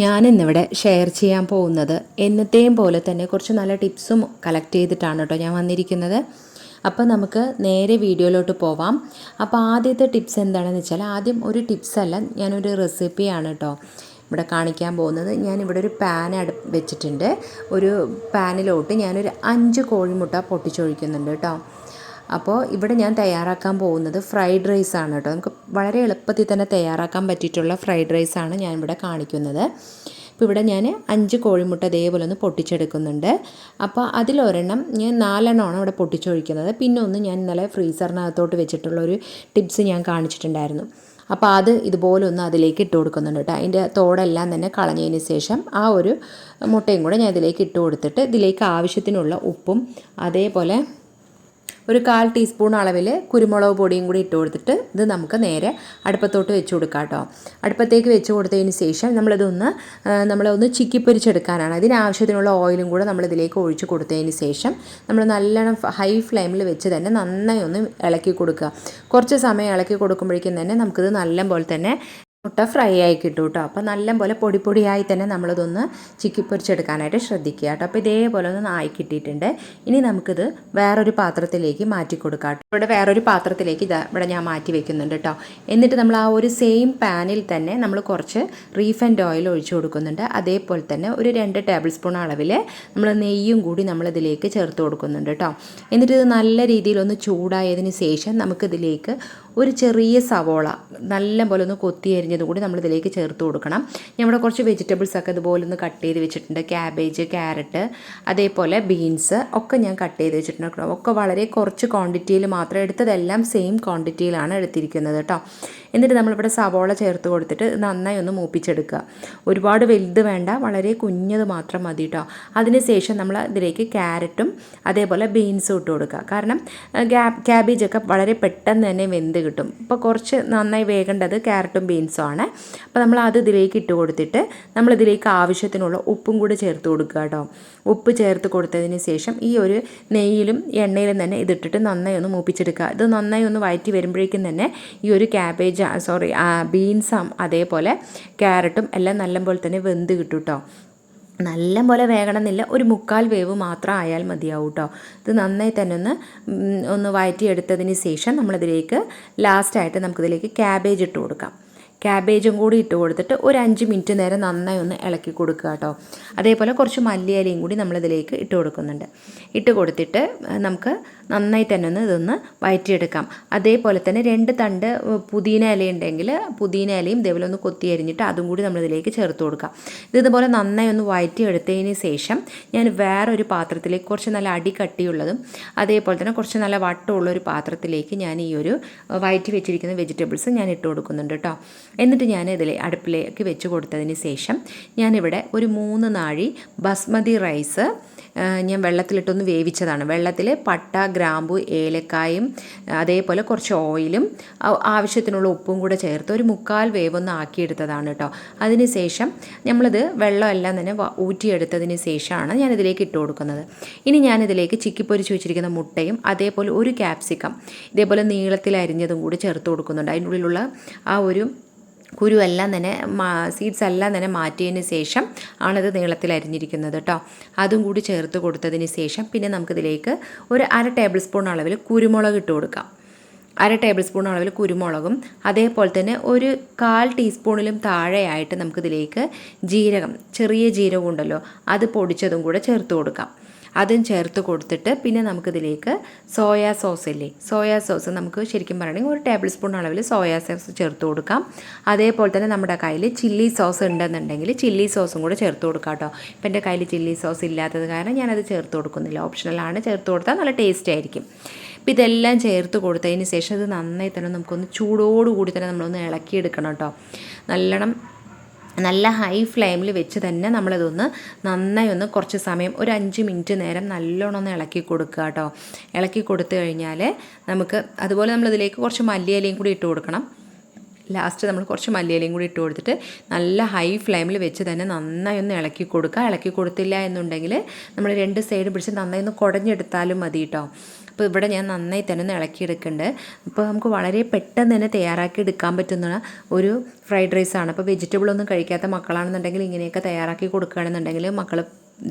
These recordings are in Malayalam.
ഞാനിന്നിവിടെ ഷെയർ ചെയ്യാൻ പോകുന്നത് എന്നത്തെയും പോലെ തന്നെ കുറച്ച് നല്ല ടിപ്സും കളക്ട് ചെയ്തിട്ടാണ് കേട്ടോ ഞാൻ വന്നിരിക്കുന്നത്. അപ്പോൾ നമുക്ക് നേരെ വീഡിയോയിലോട്ട് പോവാം. അപ്പോൾ ആദ്യത്തെ ടിപ്സ് എന്താണെന്ന് വെച്ചാൽ ആദ്യം ഒരു ടിപ്സ് അല്ല ഞാനൊരു റെസിപ്പിയാണ് കേട്ടോ ഇവിടെ കാണിക്കാൻ പോകുന്നത്. ഞാൻ ഇവിടെ ഒരു പാൻ അടു വെച്ചിട്ടുണ്ട്. ഒരു പാനിലോട്ട് ഞാനൊരു അഞ്ച് കോഴിമുട്ട പൊട്ടിച്ചൊഴിക്കുന്നുണ്ട് കേട്ടോ. അപ്പോൾ ഇവിടെ ഞാൻ തയ്യാറാക്കാൻ പോകുന്നത് ഫ്രൈഡ് റൈസ് ആണ് കേട്ടോ. നമുക്ക് വളരെ എളുപ്പത്തിൽ തന്നെ തയ്യാറാക്കാൻ പറ്റിയിട്ടുള്ള ഫ്രൈഡ് റൈസ് ആണ് ഞാൻ ഇവിടെ കാണിക്കുന്നത്. അപ്പോൾ ഇവിടെ ഞാൻ അഞ്ച് കോഴിമുട്ട ഇതേപോലെ ഒന്ന് പൊട്ടിച്ചെടുക്കുന്നുണ്ട്. അപ്പോൾ അതിലൊരെണ്ണം ഞാൻ നാലെണ്ണമാണ് ഇവിടെ പൊട്ടിച്ചൊഴിക്കുന്നത്. പിന്നെ ഒന്ന് ഞാൻ ഇന്നലെ ഫ്രീസറിനകത്തോട്ട് വെച്ചിട്ടുള്ള ഒരു ടിപ്സ് ഞാൻ കാണിച്ചിട്ടുണ്ടായിരുന്നു. അപ്പോൾ അത് ഇതുപോലെ ഒന്ന് അതിലേക്ക് ഇട്ട് കൊടുക്കുന്നുണ്ട് കേട്ടോ. അതിന്റെ തോടെല്ലാം തന്നെ കളഞ്ഞതിന് ശേഷം ആ ഒരു മുട്ടയും കൂടെ ഞാൻ ഇതിലേക്ക് ഇട്ട് കൊടുത്തിട്ട് ഇതിലേക്ക് ആവശ്യത്തിനുള്ള ഉപ്പും അതേപോലെ ഒരു കാൽ ടീസ്പൂൺ അളവിൽ കുരുമുളക് പൊടിയും കൂടി ഇട്ട് കൊടുത്തിട്ട് ഇത് നമുക്ക് നേരെ അടുപ്പത്തോട്ട് വെച്ച് കൊടുക്കാം കേട്ടോ. അടുപ്പത്തേക്ക് വെച്ച് കൊടുത്തതിന് ശേഷം നമ്മളിതൊന്ന് നമ്മളൊന്ന് ചിക്കിപ്പൊരിച്ചെടുക്കാനാണ്. അതിനാവശ്യത്തിനുള്ള ഓയിലും കൂടെ നമ്മളിതിലേക്ക് ഒഴിച്ച് കൊടുത്തതിന് ശേഷം നമ്മൾ നല്ലോണം ഹൈ ഫ്ലെയിമിൽ വെച്ച് തന്നെ നന്നായി ഒന്ന് ഇളക്കി കൊടുക്കുക. കുറച്ച് സമയം ഇളക്കി കൊടുക്കുമ്പോഴേക്കും തന്നെ നമുക്കിത് നല്ല പോലെ തന്നെ മുട്ട ഫ്രൈ ആയി കിട്ടും കേട്ടോ അപ്പോൾ നല്ല പോലെ പൊടി പൊടിയായി തന്നെ നമ്മളിതൊന്ന് ചിക്കി പൊരിച്ചെടുക്കാനായിട്ട് ശ്രദ്ധിക്കുക കേട്ടോ അപ്പോൾ ഇതേപോലെ ഒന്ന് ആയി കിട്ടിയിട്ടുണ്ട്. ഇനി നമുക്കിത് വേറൊരു പാത്രത്തിലേക്ക് മാറ്റി കൊടുക്കാം ഇവിടെ വേറൊരു പാത്രത്തിലേക്ക് ഇതാ ഇവിടെ ഞാൻ മാറ്റി വെക്കുന്നുണ്ട് കേട്ടോ എന്നിട്ട് നമ്മൾ ആ ഒരു സെയിം പാനിൽ തന്നെ നമ്മൾ കുറച്ച് റീഫൻഡ് ഓയിൽ ഒഴിച്ചു കൊടുക്കുന്നുണ്ട്. അതേപോലെ തന്നെ ഒരു രണ്ട് ടേബിൾ സ്പൂൺ അളവിൽ നമ്മൾ നെയ്യും കൂടി നമ്മളിതിലേക്ക് ചേർത്ത് കൊടുക്കുന്നുണ്ട് കേട്ടോ എന്നിട്ട് ഇത് നല്ല രീതിയിൽ ഒന്ന് ചൂടായതിന് ശേഷം നമുക്കിതിലേക്ക് ഒരു ചെറിയ സവോള നല്ല പോലെ ഒന്ന് കൊത്തി അരിഞ്ഞതും കൂടി നമ്മൾ ഇതിലേക്ക് ചേർത്ത് കൊടുക്കണം. ഞാൻ ഇവിടെ കുറച്ച് വെജിറ്റബിൾസ് ഒക്കെ ഇതുപോലെ ഒന്ന് കട്ട് ചെയ്ത് വെച്ചിട്ടുണ്ട്. ക്യാബേജ് ക്യാരറ്റ് അതേപോലെ ബീൻസ് ഒക്കെ ഞാൻ കട്ട് ചെയ്ത് വെച്ചിട്ടുണ്ട് ഒക്കെ വളരെ കുറച്ച് ക്വാണ്ടിറ്റിയിൽ മാത്രം എടുത്തതെല്ലാം സെയിം ക്വാണ്ടിറ്റിയിലാണ് എടുത്തിരിക്കുന്നത് കേട്ടോ. എന്നിട്ട് നമ്മളിവിടെ സവോള ചേർത്ത് കൊടുത്തിട്ട് നന്നായി ഒന്ന് മൂപ്പിച്ചെടുക്കുക. ഒരുപാട് വലുത് വേണ്ട വളരെ കുഞ്ഞത് മാത്രം മതി കേട്ടോ അതിനുശേഷം നമ്മൾ ഇതിലേക്ക് ക്യാരറ്റും അതേപോലെ ബീൻസും ഇട്ട് കൊടുക്കുക. കാരണം ക്യാബേജൊക്കെ വളരെ പെട്ടെന്ന് തന്നെ വെന്ത് കിട്ടും. അപ്പോൾ കുറച്ച് നന്നായി വേകേണ്ടത് ക്യാരറ്റും ബീൻസും ആണ്. അപ്പോൾ നമ്മൾ അത് ഇതിലേക്ക് ഇട്ട് കൊടുത്തിട്ട് നമ്മളിതിലേക്ക് ആവശ്യത്തിനുള്ള ഉപ്പും കൂടി ചേർത്ത് കൊടുക്കുക കേട്ടോ ഉപ്പ് ചേർത്ത് കൊടുത്തതിന് ശേഷം ഈ ഒരു നെയ്യിലും എണ്ണയിലും തന്നെ ഇതിട്ടിട്ട് നന്നായി ഒന്ന് മൂപ്പിച്ചെടുക്കുക. ഇത് നന്നായി ഒന്ന് വയറ്റി വരുമ്പോഴേക്കും തന്നെ ഈ ഒരു ക്യാബേജ് സോറി ബീൻസും അതേപോലെ ക്യാരറ്റും എല്ലാം നല്ലപോലെ തന്നെ വെന്ത് കിട്ടും കേട്ടോ നല്ല പോലെ വേകണമെന്നില്ല ഒരു മുക്കാൽ വേവ് മാത്രം ആയാൽ മതിയാവും കേട്ടോ ഇത് നന്നായി തന്നെ ഒന്ന് ഒന്ന് വഴറ്റിയെടുത്തതിന് ശേഷം നമ്മളിതിലേക്ക് ലാസ്റ്റായിട്ട് നമുക്കിതിലേക്ക് ക്യാബേജ് ഇട്ട് കൊടുക്കാം. ക്യാബേജും കൂടി ഇട്ട് കൊടുത്തിട്ട് ഒരു അഞ്ച് മിനിറ്റ് നേരം നന്നായി ഒന്ന് ഇളക്കി കൊടുക്കുക കേട്ടോ. അതേപോലെ കുറച്ച് മല്ലിയലയും കൂടി നമ്മളിതിലേക്ക് ഇട്ട് കൊടുക്കുന്നുണ്ട്. ഇട്ട് കൊടുത്തിട്ട് നമുക്ക് നന്നായി തന്നെ ഒന്ന് ഇതൊന്ന് വയറ്റിയെടുക്കാം. അതേപോലെ തന്നെ രണ്ട് തണ്ട് പുതിന ഇല ഉണ്ടെങ്കിൽ പുതിന ഇലയും ഇതേപോലെ ഒന്ന് കൊത്തി അരിഞ്ഞിട്ട് അതും കൂടി നമ്മളിതിലേക്ക് ചേർത്ത് കൊടുക്കാം. ഇത് ഇതുപോലെ നന്നായി ഒന്ന് വയറ്റിയെടുത്തതിന് ശേഷം ഞാൻ വേറൊരു പാത്രത്തിലേക്ക് കുറച്ച് നല്ല അടി കട്ടിയുള്ളതും അതേപോലെ തന്നെ കുറച്ച് നല്ല വട്ടമുള്ള ഒരു പാത്രത്തിലേക്ക് ഞാൻ ഈ ഒരു വയറ്റി വെച്ചിരിക്കുന്ന വെജിറ്റബിൾസ് ഞാൻ ഇട്ട് കൊടുക്കുന്നുണ്ട് കേട്ടോ. എന്നിട്ട് ഞാൻ ഇതിൽ അടുപ്പിലേക്ക് വെച്ച് കൊടുത്തതിന് ശേഷം ഞാനിവിടെ ഒരു മൂന്ന് നാഴി ബസ്മതി റൈസ് ഞാൻ വെള്ളത്തിലിട്ടൊന്ന് വേവിച്ചതാണ്. വെള്ളത്തിൽ പട്ട ഗ്രാമ്പു ഏലക്കായും അതേപോലെ കുറച്ച് ഓയിലും ആവശ്യത്തിനുള്ള ഉപ്പും കൂടെ ചേർത്ത് ഒരു മുക്കാൽ വേവൊന്ന് ആക്കിയെടുത്തതാണ് കേട്ടോ. അതിന് ശേഷം നമ്മളിത് വെള്ളമെല്ലാം തന്നെ ഊറ്റിയെടുത്തതിന് ശേഷമാണ് ഞാനിതിലേക്ക് ഇട്ട് കൊടുക്കുന്നത്. ഇനി ഞാനിതിലേക്ക് ചിക്കി പൊരിച്ച് വെച്ചിരിക്കുന്ന മുട്ടയും അതേപോലെ ഒരു ക്യാപ്സിക്കം ഇതേപോലെ നീളത്തിൽ അരിഞ്ഞതും കൂടി ചേർത്ത് കൊടുക്കുന്നുണ്ട്. അതിന്റെ ഉള്ളിലുള്ള ആ ഒരു കുരു എല്ലാം തന്നെ സീഡ്സ് എല്ലാം തന്നെ മാറ്റിയതിന് ശേഷം ആണത് നീളത്തിൽ അരിഞ്ഞിരിക്കുന്നത് കേട്ടോ അതും കൂടി ചേർത്ത് കൊടുത്തതിന് ശേഷം പിന്നെ നമുക്കിതിലേക്ക് ഒരു അര ടേബിൾ സ്പൂൺ അളവിൽ കുരുമുളക് ഇട്ട് കൊടുക്കാം. അര ടേബിൾ സ്പൂൺ അളവിൽ കുരുമുളകും അതേപോലെ തന്നെ ഒരു കാൽ ടീസ്പൂണിലും താഴെയായിട്ട് നമുക്കിതിലേക്ക് ജീരകം ചെറിയ ജീരകം ഉണ്ടല്ലോ അത് പൊടിച്ചതും കൂടെ ചേർത്ത് കൊടുക്കാം. അതും ചേർത്ത് കൊടുത്തിട്ട് പിന്നെ നമുക്കിതിലേക്ക് സോയാ സോസ് ഇല്ലേ? സോയാ സോസ് നമുക്ക് ശരിക്കും പറയണമെങ്കിൽ ഒരു ടേബിൾ സ്പൂൺ അളവിൽ സോയാ സോസ് ചേർത്ത് കൊടുക്കാം. അതേപോലെ തന്നെ നമ്മുടെ കയ്യിൽ ചില്ലി സോസ് ഉണ്ടെന്നുണ്ടെങ്കിൽ ചില്ലി സോസും കൂടെ ചേർത്ത് കൊടുക്കാം കേട്ടോ. ഇപ്പം എന്റെ കയ്യിൽ ചില്ലി സോസ് ഇല്ലാത്തത് കാരണം ഞാനത് ചേർത്ത് കൊടുക്കുന്നില്ല. ഓപ്ഷണലാണ് ചേർത്ത് കൊടുത്താൽ നല്ല ടേസ്റ്റ് ആയിരിക്കും. അപ്പോൾ ഇതെല്ലാം ചേർത്ത് കൊടുത്തതിന് ശേഷം ഇത് നന്നായി തന്നെ നമുക്കൊന്ന് ചൂടോടുകൂടി തന്നെ നമ്മളൊന്ന് ഇളക്കിയെടുക്കണം കേട്ടോ. നല്ലോണം നല്ല ഹൈ ഫ്ലെയിമിൽ വെച്ച് തന്നെ നമ്മളിതൊന്ന് നന്നായി ഒന്ന് കുറച്ച് സമയം ഒരു അഞ്ച് മിനിറ്റ് നേരം നല്ലോണം ഒന്ന് ഇളക്കി കൊടുക്കുക കേട്ടോ. ഇളക്കി കൊടുത്തു കഴിഞ്ഞാൽ നമുക്ക് അതുപോലെ നമ്മളിതിലേക്ക് കുറച്ച് മല്ലിയിലയും കൂടി ഇട്ട് കൊടുക്കണം. ലാസ്റ്റ് നമ്മൾ കുറച്ച് മല്ലിയിലയും കൂടി ഇട്ട് കൊടുത്തിട്ട് നല്ല ഹൈ ഫ്ലെയിമിൽ വെച്ച് തന്നെ നന്നായി ഒന്ന് ഇളക്കി കൊടുക്കുക. ഇളക്കി കൊടുത്തില്ല എന്നുണ്ടെങ്കിൽ നമ്മൾ രണ്ട് സൈഡ് പിടിച്ച് നന്നായി ഒന്ന് കുടഞ്ഞെടുത്താലും മതി കേട്ടോ. അപ്പോൾ ഇവിടെ ഞാൻ നന്നായി തന്നെ ഒന്ന് ഇളക്കിയെടുക്കുന്നുണ്ട് അപ്പോൾ നമുക്ക് വളരെ പെട്ടെന്ന് തന്നെ തയ്യാറാക്കി എടുക്കാൻ പറ്റുന്ന ഒരു ഫ്രൈഡ് റൈസാണ്. അപ്പോൾ വെജിറ്റബിൾ ഒന്നും കഴിക്കാത്ത മക്കളാണെന്നുണ്ടെങ്കിൽ ഇങ്ങനെയൊക്കെ തയ്യാറാക്കി കൊടുക്കുകയാണെന്നുണ്ടെങ്കിൽ മക്കൾ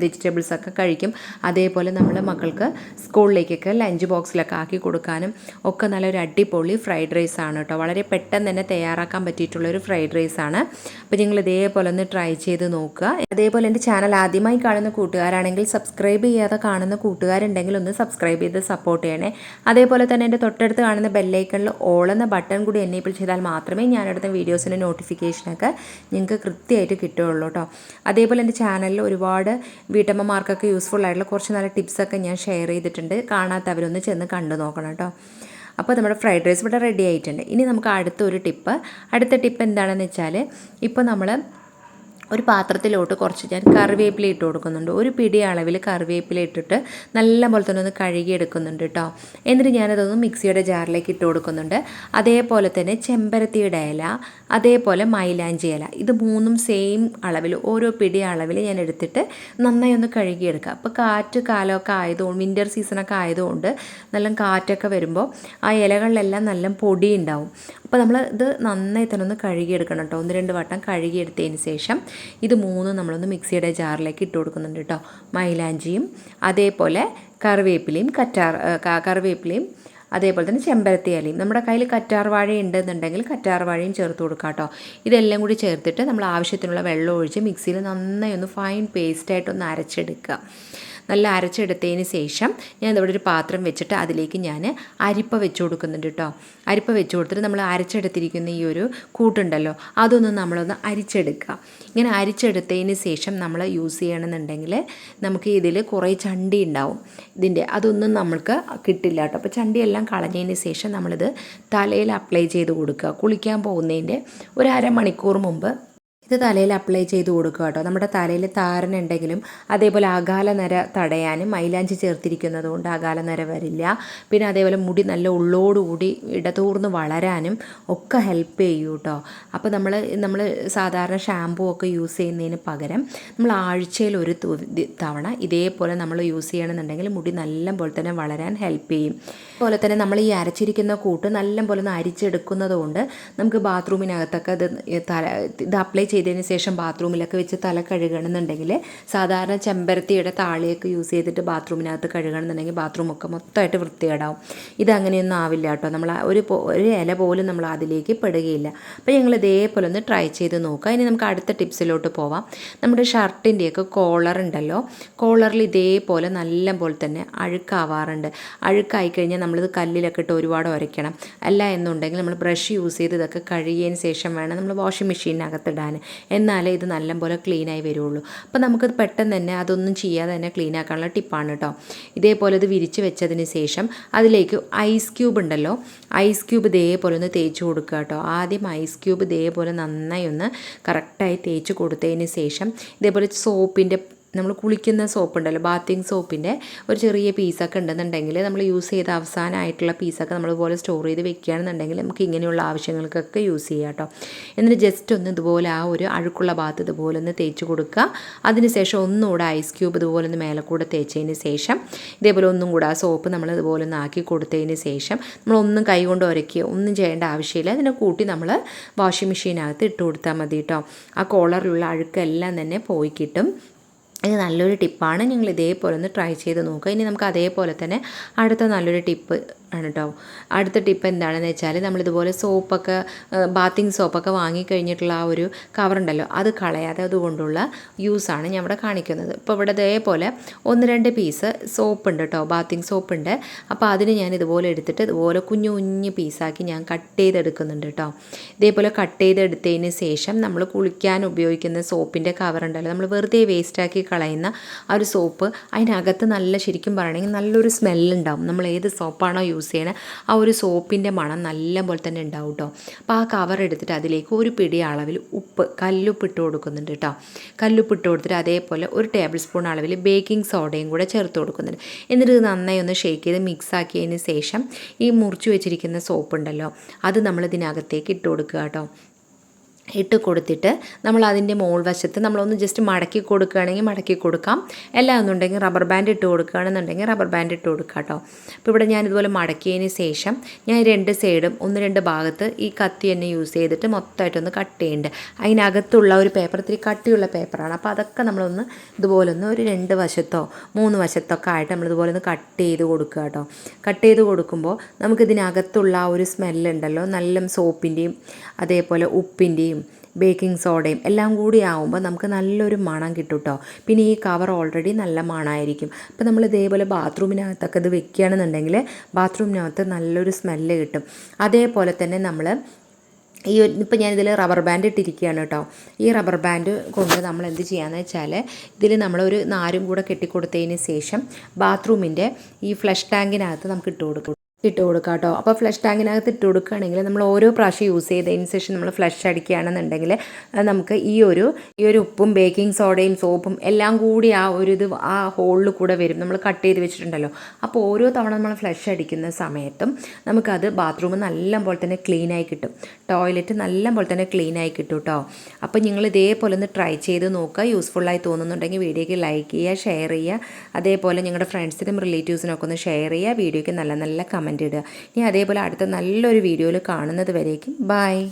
വെജിറ്റബിൾസ് ഒക്കെ കഴിക്കും. അതേപോലെ നമ്മൾ മക്കൾക്ക് സ്കൂളിലേക്കൊക്കെ ലഞ്ച് ബോക്സിലൊക്കെ ആക്കി കൊടുക്കാനും ഒക്കെ നല്ലൊരു അടിപൊളി ഫ്രൈഡ് റൈസ് ആണ് കേട്ടോ. വളരെ പെട്ടെന്ന് തന്നെ തയ്യാറാക്കാൻ പറ്റിയിട്ടുള്ളൊരു ഫ്രൈഡ് റൈസ് ആണ് അപ്പോൾ നിങ്ങൾ ഇതേപോലെ ഒന്ന് ട്രൈ ചെയ്ത് നോക്കുക. അതേപോലെ എന്റെ ചാനൽ ആദ്യമായി കാണുന്ന കൂട്ടുകാരാണെങ്കിൽ സബ്സ്ക്രൈബ് ചെയ്യാതെ കാണുന്ന കൂട്ടുകാരുണ്ടെങ്കിൽ ഒന്ന് സബ്സ്ക്രൈബ് ചെയ്ത് സപ്പോർട്ട് ചെയ്യണേ. അതേപോലെ തന്നെ എന്റെ തൊട്ടടുത്ത് കാണുന്ന ബെല്ലൈക്കണിൽ ഓൾ എന്ന ബട്ടൺ കൂടി എനേബിൾ ചെയ്താൽ മാത്രമേ ഞാൻ ഞാനെടുത്ത വീഡിയോസിന്റെ നോട്ടിഫിക്കേഷനൊക്കെ നിങ്ങൾക്ക് കൃത്യമായിട്ട് കിട്ടുകയുള്ളൂ കേട്ടോ. അതേപോലെ എന്റെ ചാനലിൽ ഒരുപാട് വീട്ടമ്മമാർക്കൊക്കെ യൂസ്ഫുൾ ആയിട്ടുള്ള കുറച്ച് നല്ല ടിപ്സൊക്കെ ഞാൻ ഷെയർ ചെയ്തിട്ടുണ്ട്. കാണാത്തവരൊന്ന് ചെന്ന് കണ്ടു നോക്കണം കേട്ടോ അപ്പോൾ നമ്മുടെ ഫ്രൈഡ് റൈസ് ഇവിടെ റെഡി ആയിട്ടുണ്ട്. ഇനി നമുക്ക് അടുത്ത ഒരു ടിപ്പ് അടുത്ത ടിപ്പ് എന്താണെന്ന് വെച്ചാൽ ഇപ്പോൾ നമ്മൾ ഒരു പാത്രത്തിലോട്ട് കുറച്ച് ഞാൻ കറിവേപ്പില ഇട്ട് കൊടുക്കുന്നുണ്ട്. ഒരു പിടി അളവിൽ കറിവേപ്പില ഇട്ടിട്ട് നല്ല പോലെ തന്നെ ഒന്ന് കഴുകി എടുക്കുന്നുണ്ട് കേട്ടോ എന്നിട്ട് ഞാനതൊന്ന് മിക്സിയുടെ ജാറിലേക്ക് ഇട്ട് കൊടുക്കുന്നുണ്ട്. അതേപോലെ തന്നെ ചെമ്പരത്തിയുടെ ഇല അതേപോലെ മൈലാഞ്ചി ഇല. ഇത് മൂന്നും സെയിം അളവിൽ ഓരോ പിടി അളവിൽ ഞാൻ എടുത്തിട്ട് നന്നായി ഒന്ന് കഴുകിയെടുക്കുക. അപ്പോൾ കാറ്റ് കാലമൊക്കെ ആയതുകൊണ്ട് വിന്റർ സീസണൊക്കെ ആയതുകൊണ്ട് നല്ല കാറ്റൊക്കെ വരുമ്പോൾ ആ ഇലകളിലെല്ലാം നല്ല പൊടി ഉണ്ടാവും. അപ്പോൾ നമ്മൾ ഇത് നന്നായി തന്നെ ഒന്ന് കഴുകിയെടുക്കണം കേട്ടോ ഒന്ന് രണ്ട് വട്ടം കഴുകിയെടുത്തതിന് ശേഷം ഇത് മൂന്നും നമ്മളൊന്ന് മിക്സിയുടെ ജാറിലേക്ക് ഇട്ട് കൊടുക്കുന്നുണ്ട് കേട്ടോ മൈലാഞ്ചിയും അതേപോലെ കറിവേപ്പിലയും കറ്റാർ കറിവേപ്പിലയും അതേപോലെ തന്നെ ചെമ്പരത്തി ഇലയും. നമ്മുടെ കയ്യിൽ കറ്റാർ വാഴ ഉണ്ടെന്നുണ്ടെങ്കിൽ കറ്റാർ വാഴയും ചേർത്ത് കൊടുക്കുക കേട്ടോ. ഇതെല്ലാം കൂടി ചേർത്തിട്ട് നമ്മൾ ആവശ്യത്തിനുള്ള വെള്ളം ഒഴിച്ച് മിക്സിയിൽ നന്നായി ഒന്ന് ഫൈൻ പേസ്റ്റായിട്ടൊന്ന് അരച്ചെടുക്കുക. നല്ല അരച്ചെടുത്തതിന് ശേഷം ഞാൻ ഇവിടെ ഒരു പാത്രം വെച്ചിട്ട് അതിലേക്ക് ഞാൻ അരിപ്പ വെച്ച് കൊടുക്കുന്നുണ്ട് കേട്ടോ അരിപ്പ വെച്ച് കൊടുത്തിട്ട് നമ്മൾ അരച്ചെടുത്തിരിക്കുന്ന ഈ ഒരു കൂട്ടുണ്ടല്ലോ അതൊന്ന് നമ്മളൊന്ന് അരിച്ചെടുക്കുക. ഇങ്ങനെ അരിച്ചെടുത്തതിന് ശേഷം നമ്മൾ യൂസ് ചെയ്യണമെന്നുണ്ടെങ്കിൽ നമുക്ക് ഇതിൽ കുറേ ചണ്ടി ഉണ്ടാവും. ഇതിന്റെ അതൊന്നും നമ്മൾക്ക് കിട്ടില്ല കേട്ടോ അപ്പോൾ ചണ്ടിയെല്ലാം കളഞ്ഞതിന് ശേഷം നമ്മളിത് തലയിൽ അപ്ലൈ ചെയ്ത് കൊടുക്കുക. കുളിക്കാൻ പോകുന്നതിന്റെ ഒരു അരമണിക്കൂർ മുമ്പ് ഇത് തലയിൽ അപ്ലൈ ചെയ്ത് കൊടുക്കുക കേട്ടോ. നമ്മുടെ തലയിൽ താരനുണ്ടെങ്കിലും അതേപോലെ അകാല നര തടയാനും മൈലാഞ്ചി ചേർത്തിരിക്കുന്നത് കൊണ്ട് അകാല നര വരില്ല. പിന്നെ അതേപോലെ മുടി നല്ല ഉള്ളോടുകൂടി ഇടതൂർന്ന് വളരാനും ഒക്കെ ഹെൽപ്പ് ചെയ്യും കേട്ടോ. അപ്പോൾ നമ്മൾ നമ്മൾ സാധാരണ ഷാമ്പൂ ഒക്കെ യൂസ് ചെയ്യുന്നതിന് പകരം നമ്മൾ ആഴ്ചയിൽ ഒരു തവണ ഇതേപോലെ നമ്മൾ യൂസ് ചെയ്യണമെന്നുണ്ടെങ്കിൽ മുടി നല്ല പോലെ തന്നെ വളരാൻ ഹെൽപ്പ് ചെയ്യും. അതുപോലെ തന്നെ നമ്മൾ ഈ അരച്ചിരിക്കുന്ന കൂട്ട് നല്ല പോലെ ഒന്ന് അരിച്ചെടുക്കുന്നത് കൊണ്ട് നമുക്ക് ബാത്റൂമിനകത്തൊക്കെ ഇത് ഇത് അപ്ലൈ ചെയ്തതിന് ശേഷം ബാത്റൂമിലൊക്കെ വെച്ച് തല കഴുകണമെന്നുണ്ടെങ്കിൽ സാധാരണ ചെമ്പരത്തിയുടെ താളിയൊക്കെ യൂസ് ചെയ്തിട്ട് ബാത്റൂമിനകത്ത് കഴുകണമെന്നുണ്ടെങ്കിൽ ബാത്റൂമൊക്കെ മൊത്തമായിട്ട് വൃത്തികേടാവും. ഇതങ്ങനെയൊന്നും ആവില്ല കേട്ടോ. നമ്മൾ ഒരു ഒരു ഇല പോലും നമ്മൾ അതിലേക്ക് പെടുകയില്ല. അപ്പോൾ ഞങ്ങൾ ഇതേപോലെ ഒന്ന് ട്രൈ ചെയ്ത് നോക്കുക ഇനി നമുക്ക് അടുത്ത ടിപ്സിലോട്ട് പോവാം. നമ്മുടെ ഷർട്ടിന്റെയൊക്കെ കോളർ ഉണ്ടല്ലോ. കോളറിൽ ഇതേപോലെ നല്ല പോലെ തന്നെ അഴുക്കാവാറുണ്ട്. അഴുക്കായി കഴിഞ്ഞാൽ നമ്മളിത് കല്ലിലൊക്കെ ഇട്ട് ഒരുപാട് ഉരയ്ക്കണം. അല്ല എന്നുണ്ടെങ്കിൽ നമ്മൾ ബ്രഷ് യൂസ് ചെയ്ത് ഇതൊക്കെ കഴുകിയതിന് ശേഷം വേണം നമ്മൾ വാഷിംഗ് മെഷീനകത്തിടാൻ എന്നാലേ ഇത് നല്ലപോലെ ക്ലീനായി വരുള്ളൂ. അപ്പോൾ നമുക്ക് പെട്ടെന്ന് തന്നെ അതൊന്നും ചെയ്യാതെ തന്നെ ക്ലീൻ ആക്കാനുള്ള ടിപ്പാണ് കേട്ടോ. ഇതേപോലെ ഇത് വിരിച്ച് വെച്ചതിന് ശേഷം അതിലേക്ക് ഐസ് ക്യൂബ് ഉണ്ടല്ലോ ഐസ് ക്യൂബ് ഇതേപോലെ ഒന്ന് തേച്ച് കൊടുക്കുക കേട്ടോ. ആദ്യം ഐസ് ക്യൂബ് ഇതേപോലെ നന്നായി ഒന്ന് കറക്റ്റായി തേച്ച് കൊടുത്തതിന് ശേഷം ഇതേപോലെ സോപ്പിന്റെ നമ്മൾ കുളിക്കുന്ന സോപ്പ് ഉണ്ടല്ലോ ബാത്തിങ് സോപ്പിന്റെ ഒരു ചെറിയ പീസൊക്കെ ഉണ്ടെന്നുണ്ടെങ്കിൽ നമ്മൾ യൂസ് ചെയ്ത അവസാനമായിട്ടുള്ള പീസൊക്കെ നമ്മൾ പോലെ സ്റ്റോർ ചെയ്ത് വെക്കുകയാണെന്നുണ്ടെങ്കിൽ നമുക്ക് ഇങ്ങനെയുള്ള ആവശ്യങ്ങൾക്കൊക്കെ യൂസ് ചെയ്യാം കേട്ടോ. എന്നിട്ട് ജസ്റ്റ് ഒന്ന് ഇതുപോലെ ആ ഒരു അഴുക്കുള്ള ഭാഗത്ത് ഇതുപോലെ ഒന്ന് തേച്ച് കൊടുക്കുക. അതിനുശേഷം ഒന്നുകൂടെ ഐസ് ക്യൂബ് ഇതുപോലെ ഒന്ന് മേലെ കൂടെ തേച്ചതിന് ശേഷം ഇതേപോലെ ഒന്നും കൂടെ ആ സോപ്പ് നമ്മൾ ഇതുപോലെ ഒന്ന് ആക്കി കൊടുത്തതിന് ശേഷം നമ്മളൊന്നും കൈ കൊണ്ട് ഉരയ്ക്കുകയോ ഒന്നും ചെയ്യേണ്ട ആവശ്യമില്ല. അതിനെ കൂട്ടി നമ്മൾ വാഷിംഗ് മെഷീനകത്ത് ഇട്ട് കൊടുത്താൽ മതി കേട്ടോ. ആ കോളറിലുള്ള അഴുക്കെല്ലാം തന്നെ പോയി കിട്ടും. ഇത് നല്ലൊരു ടിപ്പാണ്. നിങ്ങൾ ഇതേപോലെ ഒന്ന് ട്രൈ ചെയ്ത് നോക്കുക. ഇനി നമുക്ക് അതേപോലെ തന്നെ അടുത്ത നല്ലൊരു ടിപ്പ് ആണ് കേട്ടോ അടുത്ത ടിപ്പ് എന്താണെന്ന് വെച്ചാൽ നമ്മളിതുപോലെ സോപ്പൊക്കെ ബാത്തിങ് സോപ്പൊക്കെ വാങ്ങിക്കഴിഞ്ഞിട്ടുള്ള ആ ഒരു കവറുണ്ടല്ലോ അത് കളയാതെ അതുകൊണ്ടുള്ള യൂസാണ് ഞാൻ ഇവിടെ കാണിക്കുന്നത്. ഇപ്പോൾ ഇവിടെ ഇതേപോലെ ഒന്ന് രണ്ട് പീസ് സോപ്പ് ഉണ്ട് കേട്ടോ ബാത്തിങ് സോപ്പ് ഉണ്ട് അപ്പോൾ അതിന് ഞാൻ ഇതുപോലെ എടുത്തിട്ട് ഇതുപോലെ കുഞ്ഞു കുഞ്ഞു പീസാക്കി ഞാൻ കട്ട് ചെയ്തെടുക്കുന്നുണ്ട് കേട്ടോ ഇതേപോലെ കട്ട് ചെയ്തെടുത്തതിന് ശേഷം നമ്മൾ കുളിക്കാൻ ഉപയോഗിക്കുന്ന സോപ്പിന്റെ കവറുണ്ടല്ലോ നമ്മൾ വെറുതെ വേസ്റ്റാക്കി കളയുന്ന ആ ഒരു സോപ്പ് അതിനകത്ത് നല്ല ശരിക്കും പറയണമെങ്കിൽ നല്ലൊരു സ്മെല്ലുണ്ടാവും. നമ്മൾ ഏത് സോപ്പാണോ യൂസ് ചെയ്യണത് ആ ഒരു സോപ്പിന്റെ മണം നല്ല പോലെ തന്നെ ഉണ്ടാവും കേട്ടോ അപ്പോൾ ആ കവർ എടുത്തിട്ട് അതിലേക്ക് ഒരു പിടി അളവിൽ ഉപ്പ് കല്ലുപ്പ് ഇട്ട് കൊടുക്കുന്നുണ്ട് കേട്ടോ കല്ലുപ്പ് ഇട്ട് കൊടുത്തിട്ട് അതേപോലെ ഒരു ടേബിൾ സ്പൂൺ അളവിൽ ബേക്കിംഗ് സോഡയും കൂടെ ചേർത്ത് കൊടുക്കുന്നുണ്ട്. എന്നിട്ട് ഇത് നന്നായി ഒന്ന് ഷേക്ക് ചെയ്ത് മിക്സ് ആക്കിയതിന് ശേഷം ഈ മുറിച്ച് വെച്ചിരിക്കുന്ന സോപ്പ് ഉണ്ടല്ലോ അത് നമ്മൾ ഇതിനകത്തേക്ക് ഇട്ട് കൊടുക്കുക കേട്ടോ ഇട്ട് കൊടുത്തിട്ട് നമ്മൾ അതിന്റെ മോൾ വശത്ത് നമ്മളൊന്ന് ജസ്റ്റ് മടക്കി കൊടുക്കുകയാണെങ്കിൽ മടക്കി കൊടുക്കാം. അല്ല എന്നുണ്ടെങ്കിൽ റബ്ബർ ബാൻഡ് ഇട്ട് കൊടുക്കുകയാണെന്നുണ്ടെങ്കിൽ റബ്ബർ ബാൻഡ് ഇട്ട് കൊടുക്കാം കേട്ടോ. അപ്പോൾ ഇവിടെ ഞാൻ ഇതുപോലെ മടക്കിയതിന് ശേഷം ഞാൻ രണ്ട് സൈഡും ഒന്ന് രണ്ട് ഭാഗത്ത് ഈ കത്തി തന്നെ യൂസ് ചെയ്തിട്ട് മൊത്തമായിട്ടൊന്ന് കട്ട് ചെയ്യുന്നുണ്ട്. അതിനകത്തുള്ള ഒരു പേപ്പർ ഇത്തിരി കട്ടിയുള്ള പേപ്പറാണ് അപ്പോൾ അതൊക്കെ നമ്മളൊന്ന് ഇതുപോലെ ഒന്ന് ഒരു രണ്ട് വശത്തോ മൂന്ന് വശത്തൊക്കെ ആയിട്ട് നമ്മൾ ഇതുപോലെ ഒന്ന് കട്ട് ചെയ്ത് കൊടുക്കുക കേട്ടോ. കട്ട് ചെയ്ത് കൊടുക്കുമ്പോൾ നമുക്കിതിനകത്തുള്ള ആ ഒരു സ്മെല്ലുണ്ടല്ലോ നല്ല സോപ്പിന്റെയും അതേപോലെ ഉപ്പിന്റെയും ബേക്കിംഗ് സോഡയും എല്ലാം കൂടി ആവുമ്പോൾ നമുക്ക് നല്ലൊരു മണം കിട്ടും കേട്ടോ പിന്നെ ഈ കവർ ഓൾറെഡി നല്ല മണമായിരിക്കും അപ്പോൾ നമ്മൾ ഇതേപോലെ ബാത്റൂമിനകത്തൊക്കെ ഇത് വെക്കുകയാണെന്നുണ്ടെങ്കിൽ ബാത്റൂമിനകത്ത് നല്ലൊരു സ്മെല്ല് കിട്ടും. അതേപോലെ തന്നെ നമ്മൾ ഈ ഒരു ഇപ്പം ഞാനിതിൽ റബ്ബർ ബാൻഡ് ഇട്ടിരിക്കുകയാണ് കേട്ടോ ഈ റബ്ബർ ബാൻഡ് കൊണ്ട് നമ്മൾ എന്ത് ചെയ്യാന്ന് വെച്ചാൽ ഇതിൽ നമ്മളൊരു നാരും കൂടെ കെട്ടിക്കൊടുത്തതിന് ശേഷം ബാത്റൂമിന്റെ ഈ ഫ്ലഷ് ടാങ്കിനകത്ത് നമുക്ക് ഇട്ട് കൊടുക്കും. ഇട്ട് കൊടുക്കുക കേട്ടോ. അപ്പോൾ ഫ്ലഷ് ടാങ്കിനകത്ത് ഇട്ട് കൊടുക്കുകയാണെങ്കിൽ നമ്മൾ ഓരോ പ്രാവശ്യം യൂസ് ചെയ്തതിന് ശേഷം നമ്മൾ ഫ്ലഷ് അടിക്കുകയാണെന്നുണ്ടെങ്കിൽ നമുക്ക് ഈ ഒരു ഈ ഒരു ഉപ്പും ബേക്കിംഗ് സോഡയും സോപ്പും എല്ലാം കൂടി ആ ഒരു ഇത് ആ ഹോളിൽ കൂടെ വരും. നമ്മൾ കട്ട് ചെയ്ത് വെച്ചിട്ടുണ്ടല്ലോ. അപ്പോൾ ഓരോ തവണ നമ്മൾ ഫ്ലഷ് അടിക്കുന്ന സമയത്തും നമുക്കത് ബാത്റൂം നല്ല പോലെ തന്നെ ക്ലീൻ ആയി കിട്ടും. ടോയ്ലറ്റ് നല്ല പോലെ തന്നെ ക്ലീൻ ആയി കിട്ടും കേട്ടോ. അപ്പോൾ നിങ്ങൾ ഇതേപോലെ ഒന്ന് ട്രൈ ചെയ്ത് നോക്കുക. യൂസ്ഫുള്ളായി തോന്നുന്നുണ്ടെങ്കിൽ വീഡിയോയ്ക്ക് ലൈക്ക് ചെയ്യുക ഷെയർ ചെയ്യുക. അതേപോലെ നിങ്ങളുടെ ഫ്രണ്ട്സിനും റിലേറ്റീവ്സിനൊക്കെ ഒന്ന് ഷെയർ ചെയ്യുക. വീഡിയോയ്ക്ക് നല്ല നല്ല കമന്റ് ഇടുക. ഇനി അതേപോലെ അടുത്ത നല്ലൊരു വീഡിയോയിൽ കാണുന്നത് വരേക്കും. ബൈ